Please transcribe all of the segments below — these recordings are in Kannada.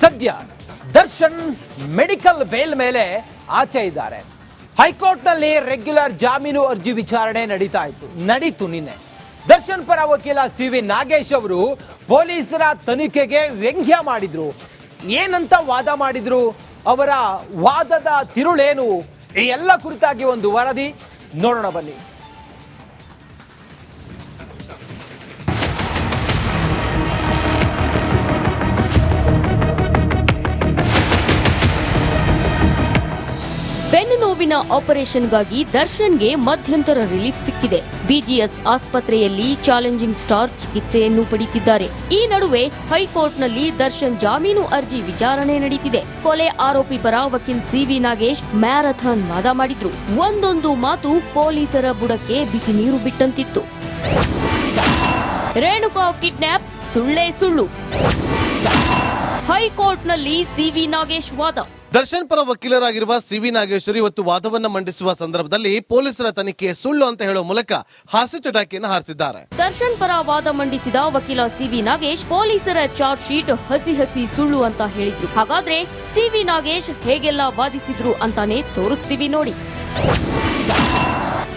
ಸದ್ಯ ದರ್ಶನ್ ಮೆಡಿಕಲ್ ಬೇಲ್ ಮೇಲೆ ಆಚೆ ಇದ್ದಾರೆ. ಹೈಕೋರ್ಟ್ನಲ್ಲಿ ರೆಗ್ಯುಲರ್ ಜಾಮೀನು ಅರ್ಜಿ ವಿಚಾರಣೆ ನಡೀತಾ ಇತ್ತು. ನಡೀತು ನಿನ್ನೆ. ದರ್ಶನ್ ಪರ ವಕೀಲ ಸಿ ವಿ ನಾಗೇಶ್ ಅವರು ಪೊಲೀಸರ ತನಿಖೆಗೆ ವ್ಯಂಗ್ಯ ಮಾಡಿದ್ರು. ಏನಂತ ವಾದ ಮಾಡಿದ್ರು? ಅವರ ವಾದದ ತಿರುಳೇನು? ಈ ಎಲ್ಲ ಕುರಿತಾಗಿ ಒಂದು ವರದಿ. ನೋಡೋಣ ಬನ್ನಿ. ನೋವಿನ ಆಪರೇಷನ್ಗಾಗಿ ದರ್ಶನ್ಗೆ ಮಧ್ಯಂತರ ರಿಲೀಫ್ ಸಿಕ್ಕಿದೆ. ಬಿಜಿಎಸ್ ಆಸ್ಪತ್ರೆಯಲ್ಲಿ ಚಾಲೆಂಜಿಂಗ್ ಸ್ಟಾರ್ ಚಿಕಿತ್ಸೆಯನ್ನು ಪಡೆಯುತ್ತಿದ್ದಾರೆ. ಈ ನಡುವೆ ಹೈಕೋರ್ಟ್ನಲ್ಲಿ ದರ್ಶನ್ ಜಾಮೀನು ಅರ್ಜಿ ವಿಚಾರಣೆ ನಡೆಯುತ್ತಿದೆ ಕೊಲೆ ಆರೋಪಿ ಪರ ವಕೀಲ್ ಸಿವಿ ನಾಗೇಶ್ ಮ್ಯಾರಥಾನ್ ವಾದ ಮಾಡಿದ್ರು. ಒಂದೊಂದು ಮಾತು ಪೊಲೀಸರ ಬುಡಕ್ಕೆ ಬಿಸಿ ನೀರು ಬಿಟ್ಟಂತಿತ್ತು. ರೇಣುಕಾ ಕಿಡ್ನಾಪ್ ಸುಳ್ಳೇ ಸುಳ್ಳು. ಹೈಕೋರ್ಟ್ನಲ್ಲಿ ಸಿವಿ ನಾಗೇಶ್ ವಾದ. ದರ್ಶನ್ ಪರ ವಕೀಲರಾಗಿರುವ ಸಿವಿ ನಾಗೇಶ್ವರಿ ಇವತ್ತು ವಾದವನ್ನ ಮಂಡಿಸುವ ಸಂದರ್ಭದಲ್ಲಿ ಪೊಲೀಸರ ತನಿಖೆ ಸುಳ್ಳು ಅಂತ ಹೇಳುವ ಮೂಲಕ ಹಾಸ್ಯ ಚಟಾಕಿಯನ್ನು ಹಾರಿಸಿದ್ದಾರೆ. ದರ್ಶನ್ ಪರ ವಾದ ಮಂಡಿಸಿದ ವಕೀಲ ಸಿವಿ ನಾಗೇಶ್ ಪೊಲೀಸರ ಚಾರ್ಜ್ ಶೀಟ್ ಹಸಿ ಹಸಿ ಸುಳ್ಳು ಅಂತ ಹೇಳಿದ್ರು. ಹಾಗಾದ್ರೆ ಸಿವಿ ನಾಗೇಶ್ ಹೇಗೆಲ್ಲ ವಾದಿಸಿದ್ರು ಅಂತಾನೆ ತೋರಿಸ್ತೀವಿ ನೋಡಿ.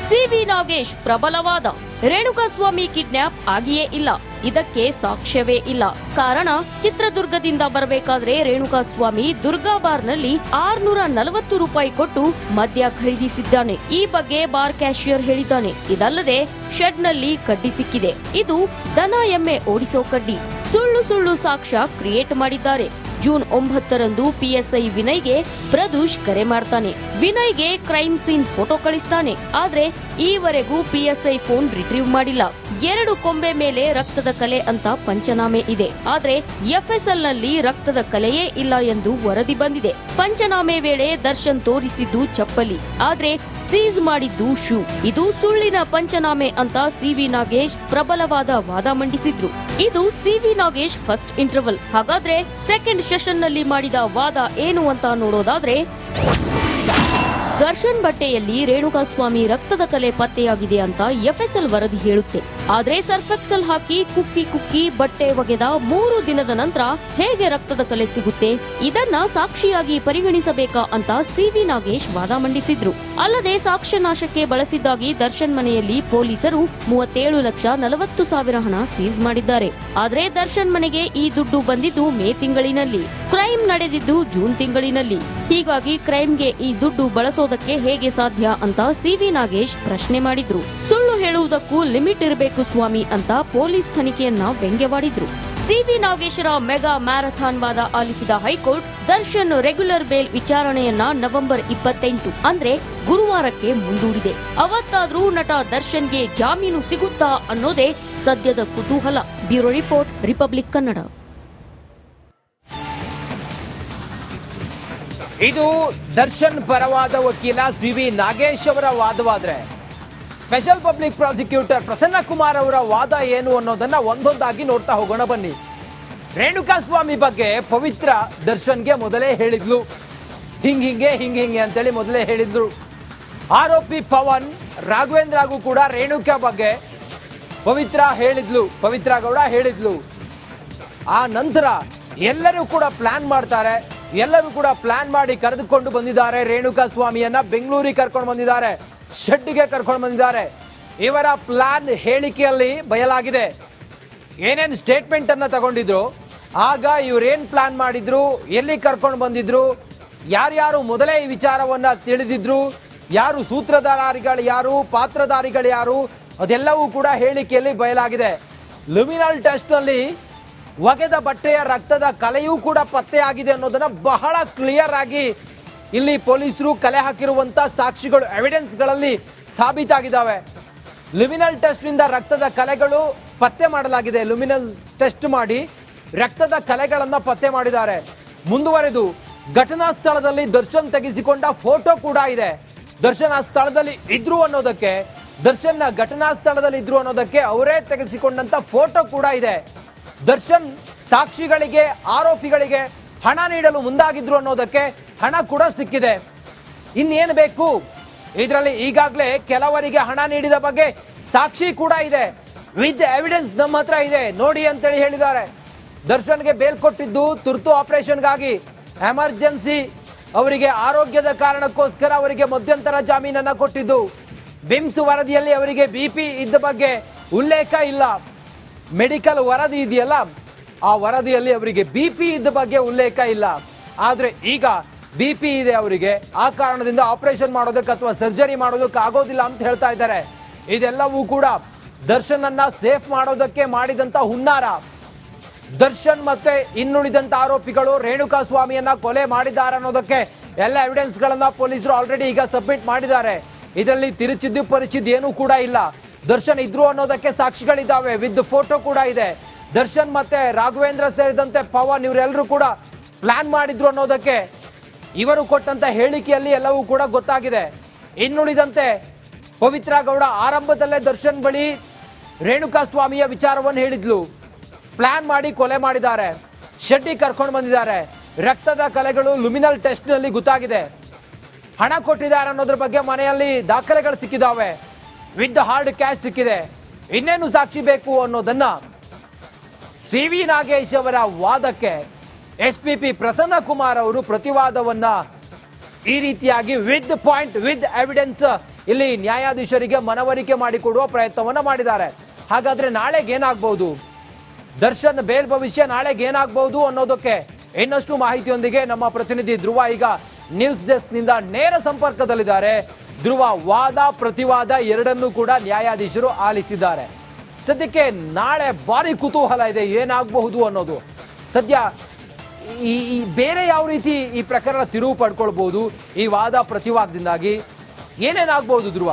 ಸಿವಿ ನಾಗೇಶ್ ಪ್ರಬಲವಾದ. ರೇಣುಕಾಸ್ವಾಮಿ ಕಿಡ್ನಾಪ್ ಆಗಿಯೇ ಇಲ್ಲ. ಇದಕ್ಕೆ ಸಾಕ್ಷ್ಯವೇ ಇಲ್ಲ. ಕಾರಣ, ಚಿತ್ರದುರ್ಗದಿಂದ ಬರಬೇಕಾದ್ರೆ ರೇಣುಕಾಸ್ವಾಮಿ ದುರ್ಗಾ ಬಾರ್ನಲ್ಲಿ ಆರ್ನೂರ ನಲವತ್ತು ರೂಪಾಯಿ ಕೊಟ್ಟು ಮದ್ಯ ಖರೀದಿಸಿದ್ದಾನೆ. ಈ ಬಗ್ಗೆ ಬಾರ್ ಕ್ಯಾಶಿಯರ್ ಹೇಳಿದ್ದಾನೆ. ಇದಲ್ಲದೆ ಶೆಡ್ನಲ್ಲಿ ಕಡ್ಡಿ ಸಿಕ್ಕಿದೆ. ಇದು ದನ ಎಮ್ಮೆ ಓಡಿಸೋ ಕಡ್ಡಿ. ಸುಳ್ಳು ಸುಳ್ಳು ಸಾಕ್ಷ್ಯ ಕ್ರಿಯೇಟ್ ಮಾಡಿದ್ದಾರೆ. ಜೂನ್ ಒಂಬತ್ತರಂದು ಪಿಎಸ್ಐ ವಿನಯ್ಗೆ ಪ್ರದೂಷ್ ಕರೆ ಮಾಡ್ತಾನೆ. ವಿನಯ್ಗೆ ಕ್ರೈಮ್ ಸೀನ್ ಫೋಟೋ ಕಳಿಸ್ತಾನೆ. ಆದ್ರೆ ಈವರೆಗೂ ಪಿಎಸ್ಐ ಫೋನ್ ರಿಟ್ರೀವ್ ಮಾಡಿಲ್ಲ. ಎರಡು ಕೊಂಬೆ ಮೇಲೆ ರಕ್ತದ ಕಲೆ ಅಂತ ಪಂಚನಾಮೆ ಇದೆ. ಆದ್ರೆ ಎಫ್ಎಸ್ಎಲ್ನಲ್ಲಿ ರಕ್ತದ ಕಲೆಯೇ ಇಲ್ಲ ಎಂದು ವರದಿ ಬಂದಿದೆ. ಪಂಚನಾಮೆ ವೇಳೆ ದರ್ಶನ್ ತೋರಿಸಿದ್ದು ಚಪ್ಪಲಿ. ಆದ್ರೆ ಸೀಸ್ ಮಾಡಿದ್ದು ಶೂ. ಇದು ಸುಳ್ಳಿನ ಪಂಚನಾಮೆ ಅಂತ ಸಿವಿ ನಾಗೇಶ್ ಪ್ರಬಲವಾದ ವಾದ ಮಂಡಿಸಿದ್ರು. ಇದು ಸಿವಿ ನಾಗೇಶ್ ಫಸ್ಟ್ ಇಂಟರ್ವಲ್ ಹಾಗಾದ್ರೆ ಸೆಕೆಂಡ್ ಸೆಷನ್ನಲ್ಲಿ ಮಾಡಿದ ವಾದ ಏನು ಅಂತ ನೋಡೋದಾದ್ರೆ ದರ್ಶನ್ ಬಟ್ಟೆಯಲ್ಲಿ ರೇಣುಕಾಸ್ವಾಮಿ ರಕ್ತದ ಕಲೆ ಪತ್ತೆಯಾಗಿದೆ ಅಂತ ಎಫ್ಎಸ್ಎಲ್ ವರದಿ ಹೇಳುತ್ತೆ. ಆದ್ರೆ ಸರ್ಫೆಕ್ಸಲ್ ಹಾಕಿ ಕುಕ್ಕಿ ಕುಕ್ಕಿ ಬಟ್ಟೆ ಒಗೆದ ಮೂರು ದಿನದ ನಂತರ ಹೇಗೆ ರಕ್ತದ ಕಲೆ ಸಿಗುತ್ತೆ? ಇದನ್ನ ಸಾಕ್ಷಿಯಾಗಿ ಪರಿಗಣಿಸಬೇಕಾ ಅಂತ ಸಿವಿ ನಾಗೇಶ್ ವಾದ ಮಂಡಿಸಿದ್ರು. ಅಲ್ಲದೆ ಸಾಕ್ಷ್ಯ ನಾಶಕ್ಕೆ ಬಳಸಿದ್ದಾಗಿ ದರ್ಶನ್ ಮನೆಯಲ್ಲಿ ಪೊಲೀಸರು ಮೂವತ್ತೇಳು ಲಕ್ಷ ನಲವತ್ತು ಸಾವಿರ ಹಣ ಸೀಸ್ ಮಾಡಿದ್ದಾರೆ. ಆದ್ರೆ ದರ್ಶನ್ ಮನೆಗೆ ಈ ದುಡ್ಡು ಬಂದಿದ್ದು ಮೇ ತಿಂಗಳಿನಲ್ಲಿ. ಕ್ರೈಮ್ ನಡೆದಿದ್ದು ಜೂನ್ ತಿಂಗಳಿನಲ್ಲಿ. ಹೀಗಾಗಿ ಕ್ರೈಮ್ಗೆ ಈ ದುಡ್ಡು ಬಳಸೋದಕ್ಕೆ ಹೇಗೆ ಸಾಧ್ಯ ಅಂತ ಸಿವಿ ನಾಗೇಶ್ ಪ್ರಶ್ನೆ ಮಾಡಿದ್ರು. ಹೇಳುವುದಕ್ಕೂ ಲಿಮಿಟ್ ಇರಬೇಕು ಸ್ವಾಮಿ ಅಂತ ಪೊಲೀಸ್ ತನಿಖೆಯನ್ನ ವ್ಯಂಗ್ಯವಾಡಿದ್ರು. ಸಿವಿ ನಾಗೇಶ್ವರ ಮೆಗಾ ಮ್ಯಾರಥಾನ್ ವಾದ ಆಲಿಸಿದ high court Darshan regular bail ವಿಚಾರಣೆಯನ್ನ November ಇಪ್ಪತ್ತೆಂಟು, ಅಂದ್ರೆ ಗುರುವಾರಕ್ಕೆ ಮುಂದೂಡಿದೆ. ಅವತ್ತಾದ್ರೂ ನಟ ದರ್ಶನ್ಗೆ ಜಾಮೀನು ಸಿಗುತ್ತಾ ಅನ್ನೋದೇ ಸದ್ಯದ ಕುತೂಹಲ. Bureau report, Republic Kannada. ಇದು ದರ್ಶನ್ ಪರವಾದ ವಕೀಲ ಸಿ ವಿ ನಾಗೇಶ್ ಅವರ ವಾದವಾದ್ರೆ. Special public prosecutor Prasanna Kumar ಅವರ ವಾದ ಏನು ಅನ್ನೋದನ್ನ ಒಂದೊಂದಾಗಿ ನೋಡ್ತಾ ಹೋಗೋಣ ಬನ್ನಿ. ರೇಣುಕಾ ಸ್ವಾಮಿ ಬಗ್ಗೆ ಪವಿತ್ರ ದರ್ಶನ್ಗೆ ಮೊದಲೇ ಹೇಳಿದ್ಲು. ಹಿಂಗ್ ಹಿಂಗೆ ಹಿಂಗ್ ಹಿಂಗೆ ಅಂತೇಳಿ ಮೊದಲೇ ಹೇಳಿದ್ರು. ಆರೋಪಿ ಪವನ್ ರಾಘವೇಂದ್ರಗೂ ಕೂಡ ರೇಣುಕಾ ಬಗ್ಗೆ ಪವಿತ್ರ ಹೇಳಿದ್ಲು. ಪವಿತ್ರ ಗೌಡ ಹೇಳಿದ್ಲು. ಆ ನಂತರ ಎಲ್ಲರೂ ಕೂಡ ಪ್ಲಾನ್ ಮಾಡ್ತಾರೆ. ಎಲ್ಲರೂ ಕೂಡ ಪ್ಲಾನ್ ಮಾಡಿ ಕರೆದುಕೊಂಡು ಬಂದಿದ್ದಾರೆ. ರೇಣುಕಾ ಸ್ವಾಮಿಯನ್ನ ಬೆಂಗಳೂರಿಗೆ ಕರ್ಕೊಂಡು ಬಂದಿದ್ದಾರೆ. ಶೆಡ್ಗೆ ಕರ್ಕೊಂಡು ಬಂದಿದ್ದಾರೆ. ಇವರ ಪ್ಲಾನ್ ಹೇಳಿಕೆಯಲ್ಲಿ ಬಯಲಾಗಿದೆ. ಏನೇನು ಸ್ಟೇಟ್ಮೆಂಟ್ ಅನ್ನ ತಗೊಂಡಿದ್ರು, ಆಗ ಇವ್ರೇನ್ ಪ್ಲಾನ್ ಮಾಡಿದ್ರು, ಎಲ್ಲಿ ಕರ್ಕೊಂಡು ಬಂದಿದ್ರು, ಯಾರ್ಯಾರು ಮೊದಲೇ ಈ ವಿಚಾರವನ್ನ ತಿಳಿದಿದ್ರು, ಯಾರು ಸೂತ್ರಧಾರಿಗಳು ಯಾರು, ಪಾತ್ರಧಾರಿಗಳು ಯಾರು, ಅದೆಲ್ಲವೂ ಕೂಡ ಹೇಳಿಕೆಯಲ್ಲಿ ಬಯಲಾಗಿದೆ. ಲುಮಿನಲ್ ಟೆಸ್ಟ್ನಲ್ಲಿ ಒಗೆದ ಬಟ್ಟೆಯ ರಕ್ತದ ಕಲೆಯೂ ಕೂಡ ಪತ್ತೆಯಾಗಿದೆ ಅನ್ನೋದನ್ನ ಬಹಳ ಕ್ಲಿಯರ್ ಆಗಿ ಇಲ್ಲಿ ಪೊಲೀಸರು ಕಲೆ ಹಾಕಿರುವಂತ ಸಾಕ್ಷಿಗಳು ಎವಿಡೆನ್ಸ್ಗಳಲ್ಲಿ ಸಾಬೀತಾಗಿದ್ದಾವೆ. ಲುಮಿನಲ್ ಟೆಸ್ಟ್ನಿಂದ ರಕ್ತದ ಕಲೆಗಳು ಪತ್ತೆ ಮಾಡಲಾಗಿದೆ. ಲುಮಿನಲ್ ಟೆಸ್ಟ್ ಮಾಡಿ ರಕ್ತದ ಕಲೆಗಳನ್ನ ಪತ್ತೆ ಮಾಡಿದ್ದಾರೆ. ಮುಂದುವರೆದು ಘಟನಾ ಸ್ಥಳದಲ್ಲಿ ದರ್ಶನ್ ತೆಗೆಸಿಕೊಂಡ ಫೋಟೋ ಕೂಡ ಇದೆ. ದರ್ಶನ್ ಸ್ಥಳದಲ್ಲಿ ಇದ್ರು ಅನ್ನೋದಕ್ಕೆ, ದರ್ಶನ್ ಘಟನಾ ಸ್ಥಳದಲ್ಲಿ ಇದ್ರು ಅನ್ನೋದಕ್ಕೆ ಅವರೇ ತೆಗೆಸಿಕೊಂಡಂತ ಫೋಟೋ ಕೂಡ ಇದೆ. ದರ್ಶನ್ ಸಾಕ್ಷಿಗಳಿಗೆ, ಆರೋಪಿಗಳಿಗೆ ಹಣ ನೀಡಲು ಮುಂದಾಗಿದ್ರು ಅನ್ನೋದಕ್ಕೆ ಹಣ ಕೂಡ ಸಿಕ್ಕಿದೆ. ಇನ್ನೇನು ಬೇಕು? ಇದರಲ್ಲಿ ಈಗಾಗಲೇ ಕೆಲವರಿಗೆ ಹಣ ನೀಡಿದ ಬಗ್ಗೆ ಸಾಕ್ಷಿ ಕೂಡ ಇದೆ. ವಿತ್ ಎವಿಡೆನ್ಸ್ ನಮ್ಮ ಹತ್ರ ಇದೆ. ನೋಡಿ ಅಂತೇಳಿ ಹೇಳಿದ್ದಾರೆ. ದರ್ಶನ್ಗೆ ಬೇಲ್ ಕೊಟ್ಟಿದ್ದು ತುರ್ತು ಆಪರೇಷನ್ಗಾಗಿ ಎಮರ್ಜೆನ್ಸಿ ಅವರಿಗೆ ಆರೋಗ್ಯದ ಕಾರಣಕ್ಕೋಸ್ಕರ ಅವರಿಗೆ ಮಧ್ಯಂತರ ಜಾಮೀನನ್ನ ಕೊಟ್ಟಿದ್ದು. ಬಿಮ್ಸ್ ವರದಿಯಲ್ಲಿ ಅವರಿಗೆ ಬಿಪಿ ಇದ್ದ ಬಗ್ಗೆ ಉಲ್ಲೇಖ ಇಲ್ಲ. ಮೆಡಿಕಲ್ ವರದಿ ಇದೆಯಲ್ಲ? ಆ ವರದಿಯಲ್ಲಿ ಅವರಿಗೆ ಬಿ ಪಿ ಇದ್ದ ಬಗ್ಗೆ ಉಲ್ಲೇಖ ಇಲ್ಲ. ಆದ್ರೆ ಈಗ ಬಿ ಪಿ ಇದೆ ಅವರಿಗೆ. ಆ ಕಾರಣದಿಂದ ಆಪರೇಷನ್ ಮಾಡೋದಕ್ಕೆ ಅಥವಾ ಸರ್ಜರಿ ಮಾಡೋದಕ್ಕೆ ಆಗೋದಿಲ್ಲ ಅಂತ ಹೇಳ್ತಾ ಇದ್ದಾರೆ. ಇದೆಲ್ಲವೂ ಕೂಡ ದರ್ಶನ್ ಅನ್ನ ಸೇಫ್ ಮಾಡೋದಕ್ಕೆ ಮಾಡಿದಂತ ಹುನ್ನಾರ. ದರ್ಶನ್ ಮತ್ತೆ ಇನ್ನುಳಿದಂತ ಆರೋಪಿಗಳು ರೇಣುಕಾ ಸ್ವಾಮಿಯನ್ನ ಕೊಲೆ ಮಾಡಿದ್ದಾರೆ ಅನ್ನೋದಕ್ಕೆ ಎಲ್ಲ ಎವಿಡೆನ್ಸ್ ಗಳನ್ನ ಪೊಲೀಸರು ಆಲ್ರೆಡಿ ಈಗ ಸಬ್ಮಿಟ್ ಮಾಡಿದ್ದಾರೆ. ಇದರಲ್ಲಿ ತಿರುಚಿದ್ದು ಪರಿಚಿದ್ದು ಏನೂ ಕೂಡ ಇಲ್ಲ. ದರ್ಶನ್ ಇದ್ರು ಅನ್ನೋದಕ್ಕೆ ಸಾಕ್ಷಿಗಳಿದ್ದಾವೆ. ವಿತ್ ಫೋಟೋ ಕೂಡ ಇದೆ. ದರ್ಶನ್ ಮತ್ತೆ ರಾಘವೇಂದ್ರ ಸೇರಿದಂತೆ ಪವನ್ ಇವರೆಲ್ಲರೂ ಕೂಡ ಪ್ಲಾನ್ ಮಾಡಿದ್ರು ಅನ್ನೋದಕ್ಕೆ ಇವರು ಕೊಟ್ಟಂತ ಹೇಳಿಕೆಯಲ್ಲಿ ಎಲ್ಲವೂ ಕೂಡ ಗೊತ್ತಾಗಿದೆ. ಇನ್ನುಳಿದಂತೆ ಪವಿತ್ರ ಗೌಡ ಆರಂಭದಲ್ಲೇ ದರ್ಶನ್ ಬಳಿ ರೇಣುಕಾ ಸ್ವಾಮಿಯ ವಿಚಾರವನ್ನು ಹೇಳಿದ್ಲು. ಪ್ಲಾನ್ ಮಾಡಿ ಕೊಲೆ ಮಾಡಿದ್ದಾರೆ. ಶೆಟ್ಟಿ ಕರ್ಕೊಂಡು ಬಂದಿದ್ದಾರೆ. ರಕ್ತದ ಕಲೆಗಳು ಲುಮಿನಲ್ ಟೆಸ್ಟ್ನಲ್ಲಿ ಗೊತ್ತಾಗಿದೆ. ಹಣ ಕೊಟ್ಟಿದ್ದಾರೆ ಅನ್ನೋದ್ರ ಬಗ್ಗೆ ಮನೆಯಲ್ಲಿ ದಾಖಲೆಗಳು ಸಿಕ್ಕಿದಾವೆ. ವಿತ್ ಹಾರ್ಡ್ ಕ್ಯಾಶ್ ಸಿಕ್ಕಿದೆ. ಇನ್ನೇನು ಸಾಕ್ಷಿ ಬೇಕು ಅನ್ನೋದನ್ನ ಸಿ ವಿ ನಾಗೇಶ್ ಅವರ ವಾದಕ್ಕೆ S P P Prasanna Kumar ಅವರು ಪ್ರತಿವಾದವನ್ನ ಈ ರೀತಿಯಾಗಿ ವಿತ್ ಪಾಯಿಂಟ್ ವಿತ್ ಎವಿಡೆನ್ಸ್ ಇಲ್ಲಿ ನ್ಯಾಯಾಧೀಶರಿಗೆ ಮನವರಿಕೆ ಮಾಡಿಕೊಡುವ ಪ್ರಯತ್ನವನ್ನ ಮಾಡಿದ್ದಾರೆ. ಹಾಗಾದ್ರೆ ನಾಳೆಗೆ ಏನಾಗಬಹುದು ದರ್ಶನ್, ಬೇಲ್ ಭವಿಷ್ಯ ನಾಳೆಗೆ ಏನಾಗಬಹುದು ಅನ್ನೋದಕ್ಕೆ ಇನ್ನಷ್ಟು ಮಾಹಿತಿಯೊಂದಿಗೆ ನಮ್ಮ ಪ್ರತಿನಿಧಿ ಧ್ರುವ ಈಗ ನ್ಯೂಸ್ ಡೆಸ್ಕ್ನಿಂದ ನೇರ ಸಂಪರ್ಕದಲ್ಲಿದ್ದಾರೆ. ಧ್ರುವ, ವಾದ, ಪ್ರತಿವಾದ ಎರಡನ್ನೂ ಕೂಡ ನ್ಯಾಯಾಧೀಶರು ಆಲಿಸಿದ್ದಾರೆ. ಸದ್ಯಕ್ಕೆ ನಾಳೆ ಭಾರಿ ಕುತೂಹಲ ಇದೆ, ಏನಾಗಬಹುದು ಅನ್ನೋದು. ಸದ್ಯ ಈ ಈ ಬೇರೆ ಯಾವ ರೀತಿ ಈ ಪ್ರಕರಣ ತಿರುವು ಪಡ್ಕೊಳ್ಬಹುದು, ಈ ವಾದ ಪ್ರತಿವಾದದಿಂದಾಗಿ ಏನೇನಾಗಬಹುದು ಧ್ರುವ?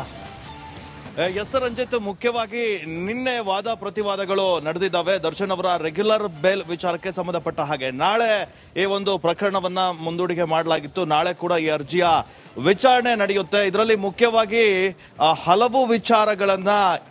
ಎಸ್ ರಂಜಿತ್ ಮುಖ್ಯವಾಗಿ ನಿನ್ನೆ ವಾದ ಪ್ರತಿವಾದಗಳು ನಡೆದಿದ್ದಾವೆ. ದರ್ಶನ್ ಅವರ ರೆಗ್ಯುಲರ್ ಬೇಲ್ ವಿಚಾರಕ್ಕೆ ಸಂಬಂಧಪಟ್ಟ ಹಾಗೆ. ನಾಳೆ ಈ ಒಂದು ಪ್ರಕರಣವನ್ನ ಮುಂದೂಡಿಕೆ ಮಾಡಲಾಗಿತ್ತು. ನಾಳೆ ಕೂಡ ಈ ಅರ್ಜಿಯ ವಿಚಾರಣೆ ನಡೆಯುತ್ತೆ. ಇದರಲ್ಲಿ ಮುಖ್ಯವಾಗಿ ಹಲವು ವಿಚಾರಗಳನ್ನ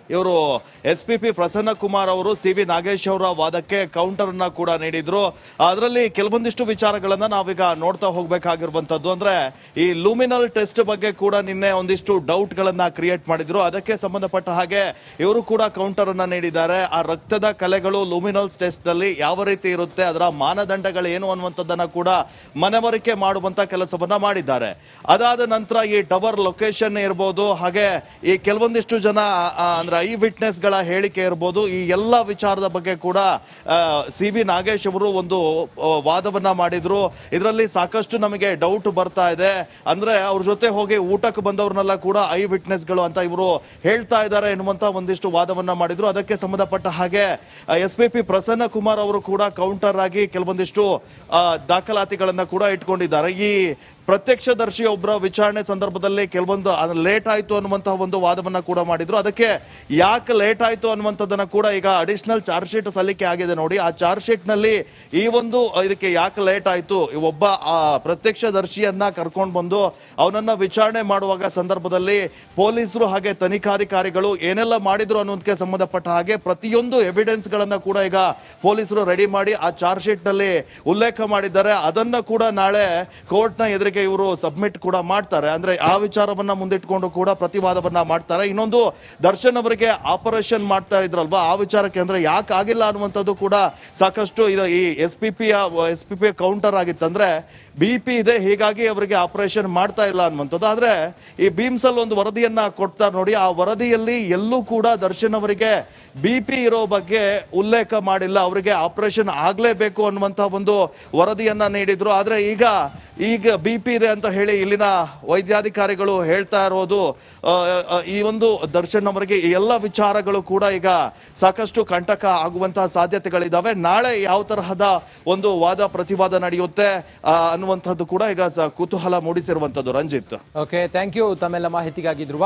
ಇವರು S P P Prasanna Kumar ಅವರು, ಸಿ ವಿ ನಾಗೇಶ್ ಅವರ ವಾದಕ್ಕೆ ಕೌಂಟರ್ ಅನ್ನ ಕೂಡ ನೀಡಿದ್ರು. ಅದರಲ್ಲಿ ಕೆಲವೊಂದಿಷ್ಟು ವಿಚಾರಗಳನ್ನ ನಾವೀಗ ನೋಡ್ತಾ ಹೋಗ್ಬೇಕಾಗಿರುವಂತದ್ದು. ಅಂದ್ರೆ ಈ ಲೂಮಿನಲ್ ಟೆಸ್ಟ್ ಬಗ್ಗೆ ಕೂಡ ನಿನ್ನೆ ಒಂದಿಷ್ಟು ಡೌಟ್ ಗಳನ್ನ ಕ್ರಿಯೇಟ್ ಮಾಡಿದ್ರು. ಅದಕ್ಕೆ ಸಂಬಂಧಪಟ್ಟ ಹಾಗೆ ಇವರು ಕೂಡ ಕೌಂಟರ್ ಅನ್ನ ನೀಡಿದ್ದಾರೆ. ಆ ರಕ್ತದ ಕಲೆಗಳು ಲೂಮಿನಲ್ಸ್ ಟೆಸ್ಟ್ನಲ್ಲಿ ಯಾವ ರೀತಿ ಇರುತ್ತೆ, ಅದರ ಮಾನದಂಡಗಳು ಏನು ಅನ್ನುವಂಥದ್ದನ್ನ ಕೂಡ ಮನವರಿಕೆ ಮಾಡುವಂತ ಕೆಲಸವನ್ನ ಮಾಡಿದ್ದಾರೆ. ಅದಾದ ನಂತರ ಈ ಟವರ್ ಲೊಕೇಶನ್ ಇರ್ಬೋದು, ಹಾಗೆ ಈ ಕೆಲವೊಂದಿಷ್ಟು ಜನ ಅಂದ್ರೆ ಐ ವಿಟ್ನೆಸ್ಗಳ ಹೇಳಿಕೆ ಇರ್ಬೋದು, ಈ ಎಲ್ಲ ವಿಚಾರದ ಬಗ್ಗೆ ಕೂಡ ಸಿ ವಿ ನಾಗೇಶ್ ಅವರು ಒಂದು ವಾದವನ್ನ ಮಾಡಿದ್ರು. ಇದರಲ್ಲಿ ಸಾಕಷ್ಟು ನಮಗೆ ಡೌಟ್ ಬರ್ತಾ ಇದೆ. ಅಂದ್ರೆ ಅವ್ರ ಜೊತೆ ಹೋಗಿ ಊಟಕ್ಕೆ ಬಂದವ್ರನ್ನೆಲ್ಲ ಕೂಡ, ಐ ವಿಟ್ನೆಸ್ಗಳು ಅಂತ ಇವರು ಹೇಳ್ತಾ ಇದ್ದಾರೆ ಎನ್ನುವಂತ ಒಂದಿಷ್ಟು ವಾದವನ್ನ ಮಾಡಿದ್ರು. ಅದಕ್ಕೆ ಸಂಬಂಧಪಟ್ಟ ಹಾಗೆ S P P Prasanna Kumar ಅವರು ಕೂಡ ಕೌಂಟರ್ ಆಗಿ ಕೆಲವೊಂದಿಷ್ಟು ದಾಖಲಾತಿಗಳನ್ನ ಕೂಡ ಇಟ್ಕೊಂಡಿದ್ದಾರೆ. ಈ ಪ್ರತ್ಯಕ್ಷದರ್ಶಿ ಒಬ್ಬರ ವಿಚಾರಣೆ ಸಂದರ್ಭದಲ್ಲಿ ಕೆಲವೊಂದು ಲೇಟ್ ಆಯ್ತು ಅನ್ನುವಂತಹ ಒಂದು ವಾದವನ್ನ ಕೂಡ ಮಾಡಿದ್ರು. ಅದಕ್ಕೆ ಯಾಕೆ ಲೇಟ್ ಆಯ್ತು ಅನ್ನುವಂಥದ್ದನ್ನ ಕೂಡ ಈಗ ಅಡಿಷನಲ್ ಚಾರ್ಜ್ ಶೀಟ್ ಸಲ್ಲಿಕೆ ಆಗಿದೆ ನೋಡಿ. ಆ ಚಾರ್ಜ್ ಶೀಟ್ನಲ್ಲಿ ಈ ಒಂದು, ಇದಕ್ಕೆ ಯಾಕೆ ಲೇಟ್ ಆಯ್ತು ಒಬ್ಬ ಪ್ರತ್ಯಕ್ಷದರ್ಶಿಯನ್ನ ಕರ್ಕೊಂಡು ಬಂದು ಅವನನ್ನ ವಿಚಾರಣೆ ಮಾಡುವಾಗ ಸಂದರ್ಭದಲ್ಲಿ ಪೊಲೀಸರು ಹಾಗೆ ತನಿಖಾಧಿಕಾರಿಗಳು ಏನೆಲ್ಲ ಮಾಡಿದ್ರು ಅನ್ನೋದಕ್ಕೆ ಸಂಬಂಧಪಟ್ಟ ಹಾಗೆ ಪ್ರತಿಯೊಂದು ಎವಿಡೆನ್ಸ್ ಗಳನ್ನ ಕೂಡ ಈಗ ಪೊಲೀಸರು ರೆಡಿ ಮಾಡಿ ಆ ಚಾರ್ಜ್ ಶೀಟ್ನಲ್ಲಿ ಉಲ್ಲೇಖ ಮಾಡಿದ್ದಾರೆ. ಅದನ್ನ ಕೂಡ ನಾಳೆ ಕೋರ್ಟ್ನ ಎದುರಿಗೆ ಇವರು ಸಬ್ಮಿಟ್ ಕೂಡ ಮಾಡ್ತಾರೆ. ಅಂದ್ರೆ ಆ ವಿಚಾರವನ್ನ ಮುಂದಿಟ್ಕೊಂಡು ಕೂಡ ಪ್ರತಿವಾದವನ್ನ ಮಾಡ್ತಾರೆ. ಇನ್ನೊಂದು, ದರ್ಶನ್ ಅವರಿಗೆ ಆಪರೇಷನ್ ಮಾಡ್ತಾ ಇದ್ರಲ್ವಾ? ಆ ವಿಚಾರಕ್ಕೆ ಅಂದ್ರೆ ಯಾಕೆ ಆಗಿಲ್ಲ ಅನ್ನುವಂಥದ್ದು ಕೂಡ ಸಾಕಷ್ಟು ಇದು ಈ S P P S P P counter ಆಗಿತ್ತಂದ್ರೆ B P ಇದೆ, ಹೀಗಾಗಿ ಅವರಿಗೆ ಆಪರೇಷನ್ ಮಾಡ್ತಾ ಇಲ್ಲ ಅನ್ನುವಂಥದ್ದು. ಆದ್ರೆ ಈ ಬೀಮ್ಸ್ ಅಲ್ಲಿ ಒಂದು ವರದಿಯನ್ನ ಕೊಡ್ತಾರೆ ನೋಡಿ. ಆ ವರದಿಯಲ್ಲಿ ಎಲ್ಲೂ ಕೂಡ ದರ್ಶನ್ ಅವರಿಗೆ ಬಿ ಪಿ ಇರೋ ಬಗ್ಗೆ ಉಲ್ಲೇಖ ಮಾಡಿಲ್ಲ. ಅವರಿಗೆ ಆಪರೇಷನ್ ಆಗಲೇಬೇಕು ಅನ್ನುವಂತ ಒಂದು ವರದಿಯನ್ನ ನೀಡಿದ್ರು. ಆದರೆ ಈಗ ಈಗ ಬಿ ಪಿ ಇದೆ ಅಂತ ಹೇಳಿ ಇಲ್ಲಿನ ವೈದ್ಯಾಧಿಕಾರಿಗಳು ಹೇಳ್ತಾ ಇರೋದು ಈ ಒಂದು ದರ್ಶನ್ ಅವರಿಗೆ ಎಲ್ಲ ವಿಚಾರಗಳು ಕೂಡ ಈಗ ಸಾಕಷ್ಟು ಕಂಟಕ ಆಗುವಂತಹ ಸಾಧ್ಯತೆಗಳಿದ್ದಾವೆ ನಾಳೆ ಯಾವ ತರಹದ ಒಂದು ವಾದ ಪ್ರತಿವಾದ ನಡೆಯುತ್ತೆ ಅನ್ನುವಂಥದ್ದು ಕೂಡ ಈಗ ಕುತೂಹಲ ಮೂಡಿಸಿರುವಂತದ್ದು ರಂಜಿತ್. ಓಕೆ ಥ್ಯಾಂಕ್ ಯು ತಮ್ಮೆಲ್ಲ ಮಾಹಿತಿಗಾಗಿ ಧ್ರುವ.